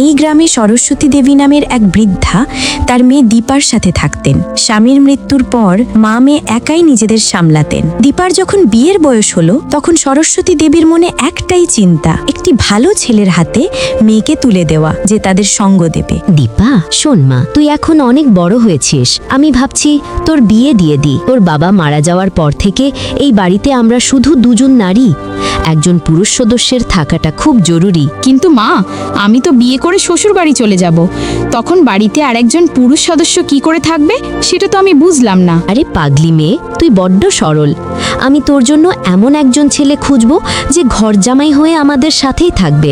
এই গ্রামে সরস্বতী দেবী নামের এক বৃদ্ধা তার মেয়ে দীপার সাথে থাকতেন। স্বামীর মৃত্যুর পর মা মেয়ে একাই নিজেদের সামলাতেন। দীপার যখন বিয়ের বয়স হলো, তখন সরস্বতী দেবীর মনে একটাই চিন্তা, একটি ভালো ছেলের হাতে মেয়েকে তুলে দেওয়া যে তাদের সঙ্গ দেবে। দীপা, শোন মা, তুই এখন অনেক বড় হয়েছিস। আমি ভাবছি তোর বিয়ে দিয়ে দি তোর বাবা মারা যাওয়ার পর থেকে এই বাড়িতে আমরা শুধু দুজন নারী। একজন পুরুষ সদস্যের থাকাটা খুব জরুরি। কিন্তু মা, আমি তো বিয়ে করে শ্বশুর বাড়ি চলে যাব। তখন বাড়িতে আর একজন পুরুষ সদস্য কি করে থাকবে, সেটা তো আমি বুঝলাম না। আরে পাগলি মেয়ে, তুই বড্ড সরল। আমি তোর জন্য এমন একজন ছেলে খুঁজব যে ঘর জামাই হয়ে আমাদের সাথেই থাকবে।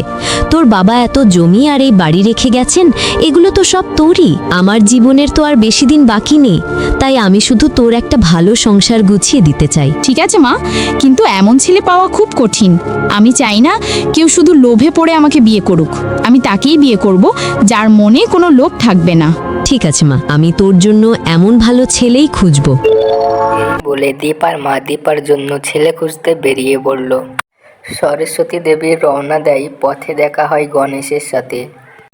তোর বাবা এত জমি আর এই বাড়ি রেখে গেছেন এগুলো তো সব তোরই। আমার জীবনের তো আর বেশি দিন বাকি নেই তাই আমি শুধু তোর একটা ভালো সংসার গুছিয়ে দিতে চাই। ঠিক আছে মা কিন্তু এমন ছেলে পাওয়া খুব কঠিন। আমি চাই না কেউ শুধু লোভে পড়ে আমাকে বিয়ে করুক। আমি তাকেই বিয়ে করব যার মনে কোনো লোভ থাকবে না। ঠিক আছে মা আমি তোর জন্য এমন ভালো ছেলেই খুঁজবো। বলে দীপার মা দীপার জন্য ছেলে খুঁজতে বেরিয়ে পড়ল। সরস্বতী দেবী রওনা দেয় পথে দেখা হয় গণেশের সাথে।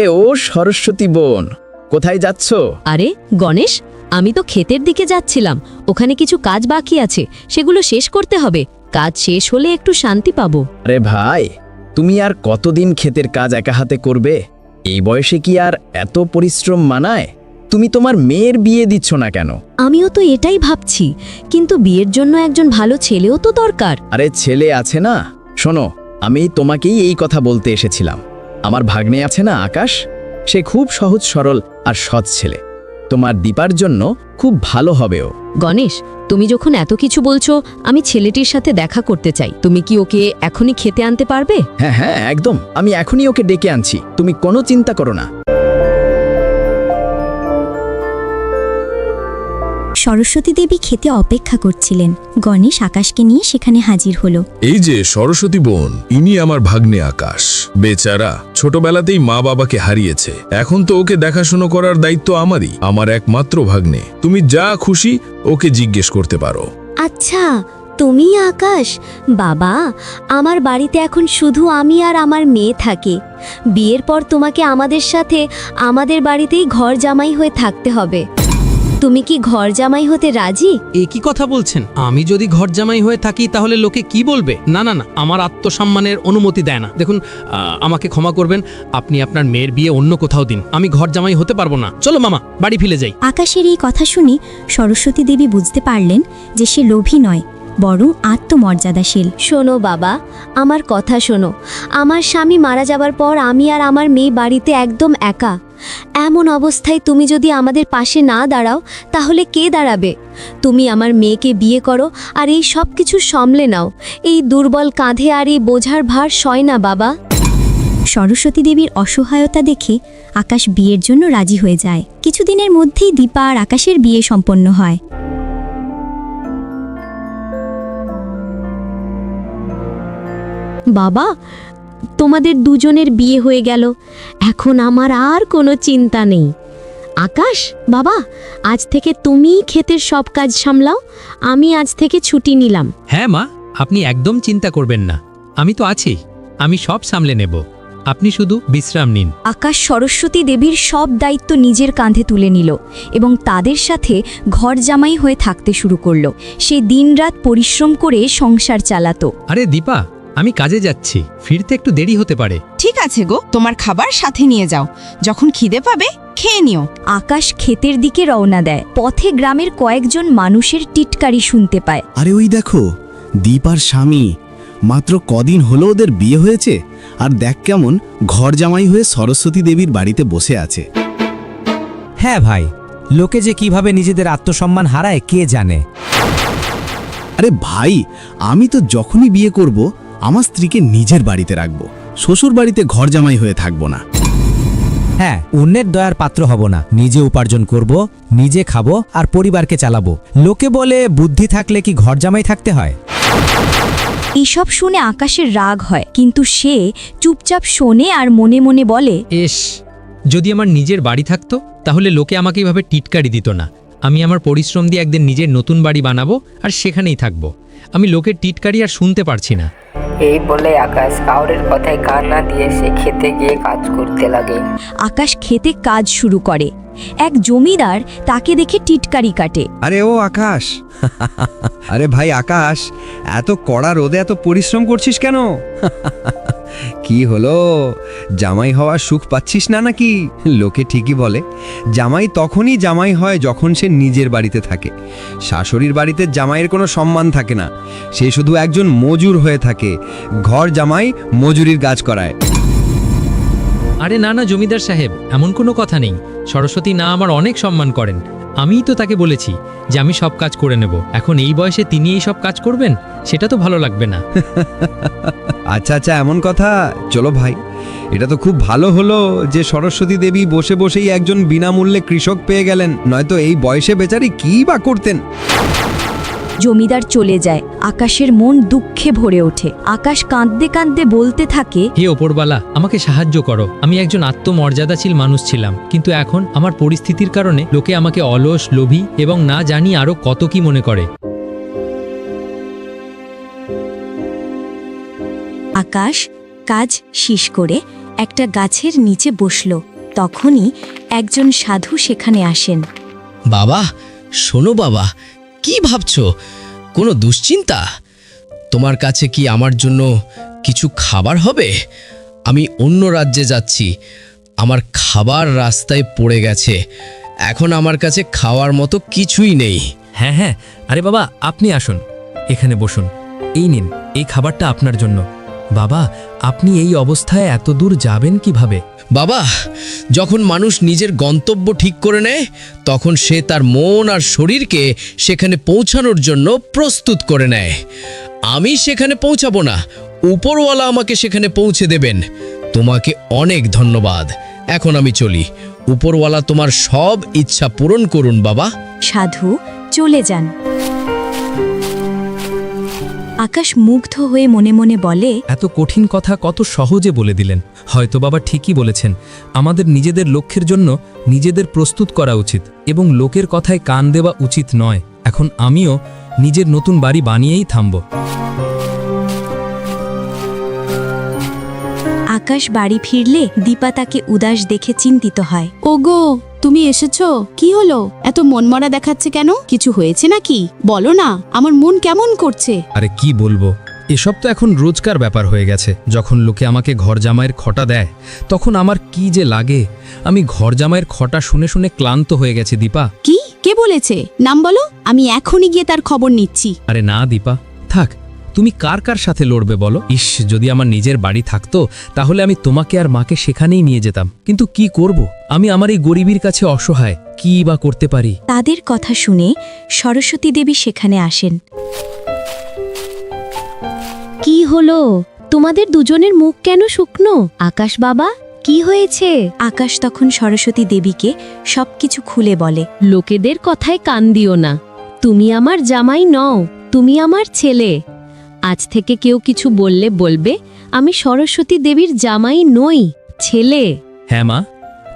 এ ও সরস্বতী বোন কোথায় যাচ্ছ? আরে গণেশ আমি তো ক্ষেতের দিকে যাচ্ছিলাম। ওখানে কিছু কাজ বাকি আছে সেগুলো শেষ করতে হবে। কাজ শেষ হলে একটু শান্তি পাবো। আরে ভাই তুমি আর কতদিন ক্ষেতের কাজ একা হাতে করবে? এই বয়সে কি আর এত পরিশ্রম মানায়? তুমি তোমার মেয়ের বিয়ে দিচ্ছ না কেন? আমিও তো এটাই ভাবছি কিন্তু বিয়ের জন্য একজন ভালো ছেলেও তো দরকার। আরে ছেলে আছে না? শোনো আমি তোমাকেই এই কথা বলতে এসেছিলাম। আমার ভাগ্নে আছে না আকাশ? সে খুব সহজ সরল আর সৎ ছেলে। তোমার দীপার জন্য খুব ভালো হবেও গণেশ তুমি যখন এত কিছু বলছো আমি ছেলেটির সাথে দেখা করতে চাই। তুমি কি ওকে এখনই খেতে আনতে পারবে? হ্যাঁ হ্যাঁ একদম। আমি এখনই ওকে ডেকে আনছি। তুমি কোনো চিন্তা করো না। সরস্বতী দেবী খেতে অপেক্ষা করছিলেন। গণেশ আকাশকে নিয়ে সেখানে হাজির হলো। এই যে সরস্বতী বোন ইনি আমার ভাগ্নে আকাশ। বেচারা ছোটবেলাতেই মা বাবাকে হারিয়েছে। এখন তো ওকে দেখাশুনো করার দায়িত্ব আমারই আমার একমাত্র ভাগ্নে। তুমি যা খুশি ওকে জিজ্ঞেস করতে পারো। আচ্ছা তুমি আকাশ? বাবা আমার বাড়িতে এখন শুধু আমি আর আমার মেয়ে থাকে। বিয়ের পর তোমাকে আমাদের সাথে আমাদের বাড়িতেই ঘর জামাই হয়ে থাকতে হবে। তুমি কি ঘর জামাই হতে রাজি? একই কথা বলছেন? আমি যদি ঘর জামাই হয়ে থাকি তাহলে লোকে কি বলবে? না না না আমার আত্মসম্মানের অনুমতি দেয় না। দেখুন আহ, আমাকে ক্ষমা করবেন আপনি আপনার মেয়ের বিয়ে অন্য কোথাও দিন। আমি ঘর জামাই হতে পারব না। চলো মামা বাড়ি ফিরে যাই। আকাশের এই কথা শুনে সরস্বতী দেবী বুঝতে পারলেন যে সে লোভী নয় বরং আত্মমর্যাদাশীল। শোনো বাবা আমার কথা শোনো। আমার স্বামী মারা যাবার পর আমি আর আমার মেয়ে বাড়িতে একদম একা। এমন অবস্থায় তুমি যদি আমাদের পাশে না দাঁড়াও, তাহলে কে দাঁড়াবে? তুমি আমার মেয়েকে বিয়ে করো আর এই সব কিছু সামলে নাও। এই দুর্বল কাঁধে আর এই বোঝার ভার সয় না, বাবা। সরস্বতী দেবীর অসহায়তা দেখে আকাশ বিয়ের জন্য রাজি হয়ে যায়। কিছুদিনের মধ্যেই দীপা আর আকাশের বিয়ে সম্পন্ন হয়। বাবা তোমাদের দুজনের বিয়ে হয়ে গেল। এখন আমার আর কোনো চিন্তা নেই। আকাশ বাবা আজ থেকে তুমিই ক্ষেতের সব কাজ সামলাও। আমি আজ থেকে ছুটি নিলাম। হ্যাঁ মা আপনি একদম চিন্তা করবেন না। আমি তো আছি। আমি সব সামলে নেব। আপনি শুধু বিশ্রাম নিন। আকাশ সরস্বতী দেবীর সব দায়িত্ব নিজের কাঁধে তুলে নিল এবং তাদের সাথে ঘর জামাই হয়ে থাকতে শুরু করল। সে দিনরাত পরিশ্রম করে সংসার চালাতো। আরে দীপা আমি কাজে যাচ্ছি। ফিরতে একটু দেরি হতে পারে। ঠিক আছে গো তোমার খাবার সাথে নিয়ে যাও। যখন খিদে পাবে খেয়ে নিও। আকাশ ক্ষেতের দিকে রওনা দেয়। পথে গ্রামের কয়েকজন মানুষের টিটকারি শুনতে পায়। আরে ওই দেখো দীপার স্বামী। মাত্র কদিন হলো ওদের বিয়ে হয়েছে আর দেখ কেমন ঘর জামাই হয়ে সরস্বতী দেবীর বাড়িতে বসে আছে। হ্যাঁ ভাই লোকে যে কীভাবে নিজেদের আত্মসম্মান হারায় কে জানে? আরে ভাই আমি তো যখনই বিয়ে করব আমার স্ত্রীকে নিজের বাড়িতে রাখব। শ্বশুর বাড়িতে ঘর জামাই হয়ে থাকব না। হ্যাঁ অন্যের দয়ার পাত্র হব না। নিজে উপার্জন করব নিজে খাব আর পরিবারকে চালাবো। লোকে বলে বুদ্ধি থাকলে কি ঘর জামাই থাকতে হয়? এইসব শুনে আকাশের রাগ হয় কিন্তু সে চুপচাপ শোনে আর মনে মনে বলে এস যদি আমার নিজের বাড়ি থাকতো তাহলে লোকে আমাকে এভাবে টিটকারি দিত না। আমি আমার পরিশ্রম দিয়ে একদিন নিজের নতুন বাড়ি বানাবো আর সেখানেই থাকব। আমি লোকের টিটকারি আর শুনতে পারছি না। এই বলে আকাশ কাউরের কথায় কান না দিয়ে সে খেতে গিয়ে কাজ করতে লাগে। আকাশ খেতে কাজ শুরু করে। এক জমিদার তাকে দেখে টিটকারি কাটে। আরে ও আকাশ! আরে ভাই আকাশ, এত কড়া রোদে এত পরিশ্রম করছিস কেন? কি হলো? জামাই হওয়ার সুখ পাচ্ছিস না নাকি? লোকে ঠিকই বলে, জামাই তখনই জামাই হয় যখন সে নিজের বাড়িতে থাকে। শাশুড়ির বাড়িতে জামাইয়ের কোনো সম্মান থাকে না। সে শুধু একজন মজুর হয়ে থাকে। ঘর জামাই মজুরির কাজ করায়। আরে না না, জমিদার সাহেব, এমন কোনো কথা নেই। সরস্বতী না আমার অনেক সম্মান করেন। আমিই তো তাকে বলেছি যে আমি সব কাজ করে নেব। এখন এই বয়সে তিনি এই সব কাজ করবেন? সেটা তো ভালো লাগবে না। আচ্ছা আচ্ছা এমন কথা? চলো ভাই। এটা তো খুব ভালো হলো যে সরস্বতী দেবী বসে বসেই একজন বিনামূল্যে কৃষক পেয়ে গেলেন। নয়তো এই বয়সে বেচারি কী বা করতেন? জমিদার চলে যায়। আকাশের মন দুঃখে ভরে ওঠে। আকাশ কাঁদতে কাঁদতে বলতে থাকে হে ওপরবালা আমাকে সাহায্য করো। আমি একজন আত্মমর্যাদাশীল মানুষ ছিলাম কিন্তু এখন আমার পরিস্থিতির কারণে লোকে আমাকে অলস লোভী এবং না জানি আরও কত কি মনে করে। আকাশ কাজ শেষ করে একটা গাছের নিচে বসল। তখনই একজন সাধু সেখানে আসেন। বাবা শোনো বাবা কি ভাবছ? কোনো দুশ্চিন্তা? তোমার কাছে কি আমার জন্য কিছু খাবার হবে? আমি অন্য রাজ্যে যাচ্ছি। আমার খাবার রাস্তায় পড়ে গেছে। এখন আমার কাছে খাওয়ার মতো কিছুই নেই। হ্যাঁ হ্যাঁ। আরে বাবা, আপনি আসুন। এখানে বসুন। এই নিন, এই খাবারটা আপনার জন্য। বাবা আপনি এই অবস্থায় এত দূর যাবেন কীভাবে? বাবা যখন মানুষ নিজের গন্তব্য ঠিক করে নেয় তখন সে তার মন আর শরীরকে সেখানে পৌঁছানোর জন্য প্রস্তুত করে নেয়। আমি সেখানে পৌঁছাবো না উপরওয়ালা আমাকে সেখানে পৌঁছে দেবেন। তোমাকে অনেক ধন্যবাদ। এখন আমি চলি। উপরওয়ালা তোমার সব ইচ্ছা পূরণ করুন বাবা। সাধু চলে যান। আকাশ মুগ্ধ হয়ে মনে মনে বলে এত কঠিন কথা কত সহজে বলে দিলেন। হয়তো বাবা ঠিকই বলেছেন আমাদের নিজেদের লক্ষ্যের জন্য নিজেদের প্রস্তুত করা উচিত এবং লোকের কথায় কান দেওয়া উচিত নয়। এখন আমিও নিজের নতুন বাড়ি বানিয়েই থামব। আকাশ বাড়ি ফিরলে দীপা তাকে উদাস দেখে চিন্তিত হয়। ওগো তুমি এসেছ? কি হলো? এত মনমরা দেখাচ্ছে কেন? কিছু হয়েছে নাকি? বলো না আমার মন কেমন করছে? আরে কি বলব? এসব তো এখন রোজকার ব্যাপার হয়ে গেছে। যখন লোকে আমাকে ঘর জামাইয়ের খটা দেয় তখন আমার কি যে লাগে? আমি ঘর জামাইয়ের খটা শুনে শুনে ক্লান্ত হয়ে গেছে দীপা। কি? কে বলেছে? নাম বলো আমি এখনই গিয়ে তার খবর নিচ্ছি। আরে না দীপা। থাক তুমি কার কার সাথে লড়বে বলো? ইস, যদি আমার নিজের বাড়ি থাকতো, তাহলে আমি তোমাকে আর মাকে সেখানেই নিয়ে যেতাম। কিন্তু কি করব? আমি আমার এই গরিবীর কাছে অসহায়, কি বা করতে পারি? তাদের কথা শুনে সরস্বতী দেবী সেখানে আসেন। কি হলো? তোমাদের দুজনের মুখ কেন শুকনো? আকাশ বাবা, কি হয়েছে? আকাশ তখন সরস্বতী দেবীকে সবকিছু খুলে বলে, লোকেদের কথায় কান দিও না। তুমি আমার জামাই নও, তুমি আমার ছেলে। আজ থেকে কেউ কিছু বললে বলবে আমি সরস্বতী দেবীর জামাই নই ছেলে। হ্যাঁ মা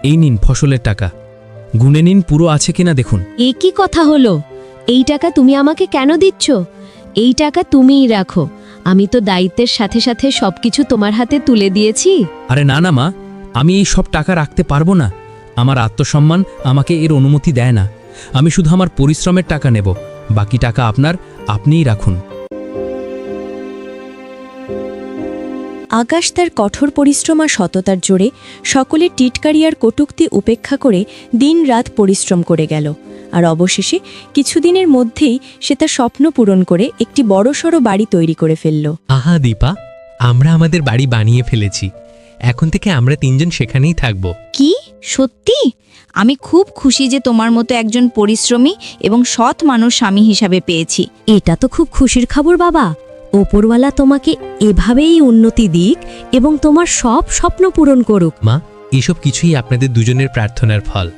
এই নিন ফসলের টাকা। গুনে নিন পুরো আছে কিনা দেখুন। এ কি কথা হলো? এই টাকা তুমি আমাকে কেন দিচ্ছ? এই টাকা তুমিই রাখো। আমি তো দায়িত্বের সাথে সাথে সবকিছু তোমার হাতে তুলে দিয়েছি। আরে না না মা আমি এই সব টাকা রাখতে পারব না। আমার আত্মসম্মান আমাকে এর অনুমতি দেয় না। আমি শুধু আমার পরিশ্রমের টাকা নেব। বাকি টাকা আপনার আপনিই রাখুন। আকাশ তার কঠোর পরিশ্রম আর সততার জোরে সকলে টিটকারি আর কটুক্তি উপেক্ষা করে দিন রাত পরিশ্রম করে গেল। আর অবশেষে কিছুদিনের মধ্যেই সে তার স্বপ্ন পূরণ করে একটি বড়সড় বাড়ি তৈরি করে ফেলল। আহা দীপা আমরা আমাদের বাড়ি বানিয়ে ফেলেছি। এখন থেকে আমরা তিনজন সেখানেই থাকব। কি? সত্যি? আমি খুব খুশি যে তোমার মতো একজন পরিশ্রমী এবং সৎ মানুষ স্বামী হিসাবে পেয়েছি। এটা তো খুব খুশির খবর বাবা। ওপরওয়ালা তোমাকে এভাবেই উন্নতি দিক এবং তোমার সব স্বপ্ন পূরণ করুক। মা এসব কিছুই আপনাদের দুজনের প্রার্থনার ফল।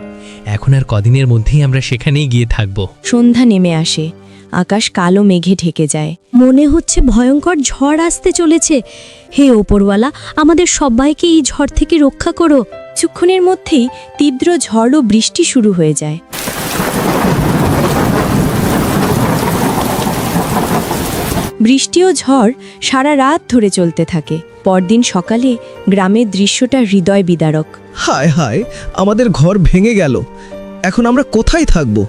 এখন আর কদিনের মধ্যেই আমরা সেখানেই গিয়ে থাকব। সন্ধ্যা নেমে আসে। আকাশ কালো মেঘে ঢেকে যায়। মনে হচ্ছে ভয়ঙ্কর ঝড় আসতে চলেছে। হে ওপরওয়ালা আমাদের সবাইকে এই ঝড় থেকে রক্ষা করো। কিছুক্ষণের মধ্যেই তীব্র ঝড় ও বৃষ্টি শুরু হয়ে যায়। বৃষ্টি ও ঝড় সারা রাত ধরে চলতে থাকে। পরদিন সকালে গ্রামের দৃশ্যটা হৃদয় বিদারক। হায় হায় আমাদের ঘর ভেঙে গেল। এখন আমরা কোথায় থাকব?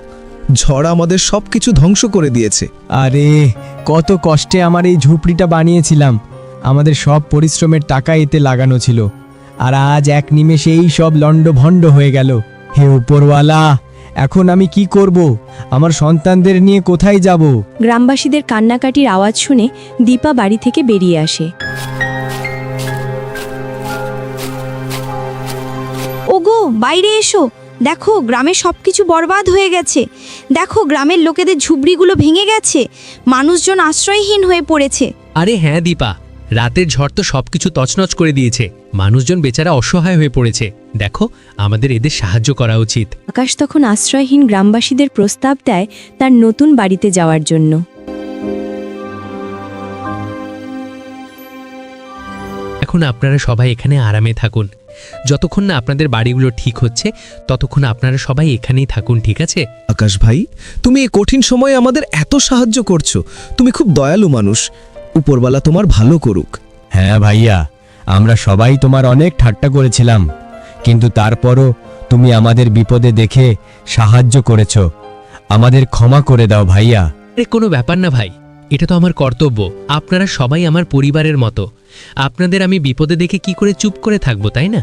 ঝড় আমাদের সব কিছু ধ্বংস করে দিয়েছে। আরে কত কষ্টে আমার এই ঝুপড়িটা বানিয়েছিলাম। আমাদের সব পরিশ্রমের টাকা এতে লাগানো ছিল। আর আজ এক নিমেষে এই সব লণ্ডভণ্ড হয়ে গেল। হে উপরওয়ালা! এখন আমি কি করব? আমার সন্তানদের নিয়ে কোথায় যাব? গ্রামবাসীদের কান্নাকাটির আওয়াজ শুনে দীপা বাড়ি থেকে বেরিয়ে আসে। ওগো বাইরে এসো। দেখো গ্রামে সব কিছু বরবাদ হয়ে গেছে। দেখো গ্রামের লোকেদের ঝুবড়িগুলো ভেঙে গেছে। মানুষজন আশ্রয়হীন হয়ে পড়েছে। আরে হ্যাঁ দীপা রাতের ঝড় তো সবকিছু তছনছ করে দিয়েছে। মানুষজন বেচারা অসহায় হয়ে পড়েছে। দেখো আমাদের এদের সাহায্য করা উচিত। আকাশ তখন আশ্রয়হীন গ্রামবাসীদের প্রস্তাব দেয় তার নতুন বাড়িতে যাওয়ার জন্য। এখন আপনারা সবাই এখানে আরামে থাকুন। যতক্ষণ না আপনাদের বাড়িগুলো ঠিক হচ্ছে ততক্ষণ আপনারা সবাই এখানেই থাকুন ঠিক আছে? আকাশ ভাই তুমি এই কঠিন সময়ে আমাদের এত সাহায্য করছ। তুমি খুব দয়ালু মানুষ। উপরওয়ালা তোমার ভালো করুক। হ্যাঁ ভাইয়া আমরা সবাই তোমার অনেক ঠাট্টা করেছিলাম কিন্তু তারপরও তুমি আমাদের বিপদে দেখে সাহায্য করেছ। আমাদের ক্ষমা করে দাও ভাইয়া। আরে কোনো ব্যাপার না ভাই এটা তো আমার কর্তব্য। আপনারা সবাই আমার পরিবারের মতো। আপনাদের আমি বিপদে দেখে কি করে চুপ করে থাকব তাই না?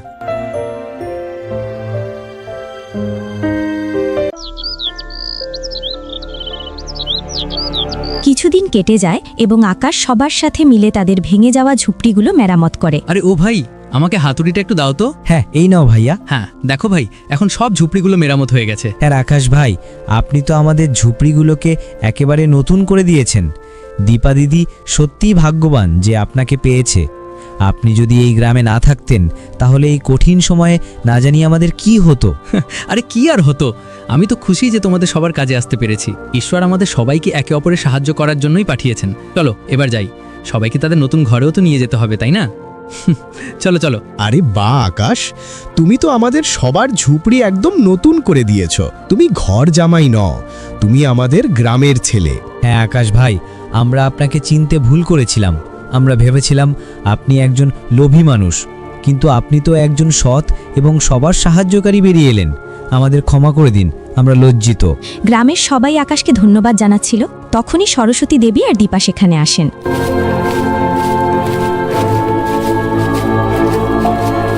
কিছুদিন কেটে যায় এবং আকাশ সবার সাথে মিলে তাদের ভেঙে যাওয়া ঝুপড়িগুলো মেরামত করে। আরে ও ভাই আমাকে হাতুড়িটা একটু দাও তো। হ্যাঁ এই নাও ভাইয়া। হ্যাঁ দেখো ভাই এখন সব ঝুপড়িগুলো মেরামত হয়ে গেছে। হ্যাঁ আকাশ ভাই আপনি তো আমাদের ঝুপড়িগুলোকে একেবারে নতুন করে দিয়েছেন। দীপা দিদি সত্যিই ভাগ্যবান যে আপনাকে পেয়েছে। আপনি যদি এই গ্রামে না থাকতেন তাহলে এই কঠিন সময়ে না জানি আমাদের কি হতো? আরে কি আর হতো? আমি তো খুশি যে তোমাদের সবার কাজে আসতে পেরেছি। ঈশ্বর আমাদের সবাইকে একে অপরের সাহায্য করার জন্যই পাঠিয়েছেন। চলো এবার যাই। সবাইকে তাদের নতুন ঘরেও তো নিয়ে যেতে হবে তাই না? চলো চলো। আরে বা আকাশ! তুমি তো আমাদের সবার ঝুপড়ি একদম নতুন করে দিয়েছ। তুমি ঘর জামাই ন তুমি আমাদের গ্রামের ছেলে। হ্যাঁ আকাশ ভাই আমরা আপনাকে চিনতে ভুল করেছিলাম। আমরা ভেবেছিলাম আপনি একজন লোভী মানুষ কিন্তু আপনি তো একজন সৎ এবং সবার সাহায্যকারী বেরিয়ে এলেন। আমাদের ক্ষমা করে দিন আমরা লজ্জিত। গ্রামের সবাই আকাশকে ধন্যবাদ জানাচ্ছিল। তখনই সরস্বতী দেবী আর দীপা সেখানে আসেন।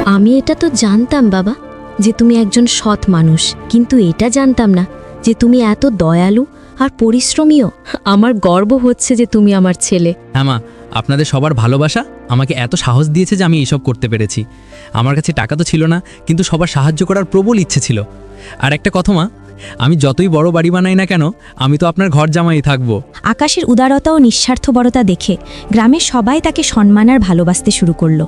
আমি এটা তো জানতাম বাবা যে তুমি একজন সৎ মানুষ কিন্তু এটা জানতাম না যে তুমি এত দয়ালু আর পরিশ্রমীও। আমার গর্ব হচ্ছে যে তুমি আমার ছেলে। হ্যাঁ মা আপনাদের সবার ভালোবাসা আমাকে এত সাহস দিয়েছে যে আমি এসব করতে পেরেছি। আমার কাছে টাকা তো ছিল না কিন্তু সবার সাহায্য করার প্রবল ইচ্ছে ছিল। আর একটা কথা মা আমি যতই বড় বাড়ি বানাই না কেন আমি তো আপনার ঘর জামাই থাকব। আকাশের উদারতা ও নিঃস্বার্থপরতা দেখে গ্রামের সবাই তাকে সম্মান আর ভালোবাসতে শুরু করল।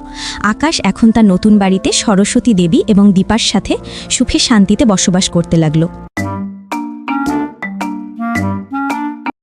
আকাশ এখন তার নতুন বাড়িতে সরস্বতী দেবী এবং দীপার সাথে সুখে শান্তিতে বসবাস করতে লাগল।